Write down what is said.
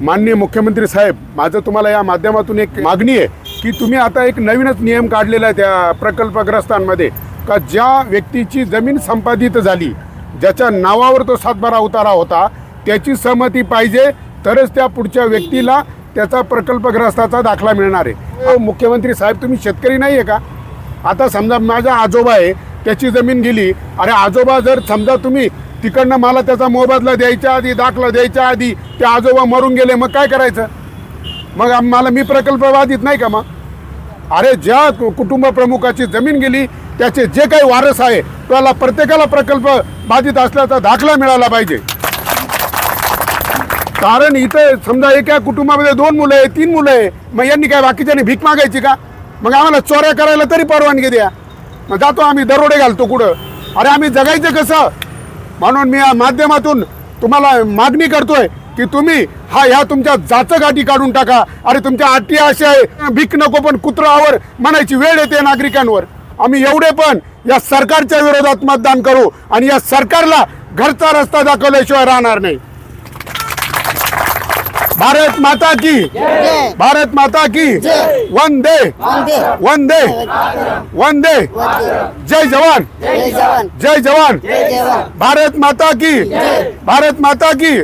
माननीय मुख्यमंत्री साहेब माझं तुम्हाला या माध्यमातून एक मागणी आहे की तुम्ही आता एक नवीनच नियम काढलेला आहे त्या प्रकल्पग्रस्तांमध्ये का ज्या व्यक्तीची जमीन संपादित झाली ज्याच्या नावावर तो सातबारा उतारा होता त्याची सहमती पाहिजे तरच त्या पुढच्या व्यक्तीला त्याचा प्रकल्पग्रस्ताचा दाखला मिळणार आहे. अहो, मुख्यमंत्री साहेब तुम्ही शेतकरी नाही आहे का? आता समजा माझा आजोबा आहे त्याची जमीन गेली अरे आजोबा जर समजा तुम्ही तिकडनं मला त्याचा मोबदला द्यायच्या आधी दाखला द्यायच्या आधी ते आजोबा मरून गेले मग काय करायचं? मग मला मी प्रकल्प बाधित नाही का मग? अरे ज्या कुटुंब प्रमुखाची जमीन गेली त्याचे जे काही वारस आहे त्याला प्रत्येकाला प्रकल्प बाधित असल्याचा दाखला मिळाला पाहिजे. कारण इथं समजा एका कुटुंबामध्ये दोन मुलं आहे तीन मुलं आहे मग यांनी काय बाकीच्यानी भीक मागायची का? मग आम्हाला चोऱ्या करायला तरी परवानगी द्या. मग जातो आम्ही दरोडे घालतो कुठं? अरे आम्ही जगायचं कसं? म्हणून मी या माध्यमातून तुम्हाला मागणी करतोय की तुम्ही हा ह्या तुमच्या जाचं गाठी काढून टाका. अरे तुमच्या अटी अशा आहे. भीक नको पण कुत्रावर म्हणायची वेळ येते नागरिकांवर. आम्ही एवढे पण या सरकारच्या विरोधात मतदान करू आणि या सरकारला घरचा रस्ता दाखवल्याशिवाय राहणार नाही. भारत माता की. भारत माता की. वंदे। वंदे. वंदे। जय जवान। जय जवान। भारत माता की। भारत माता की।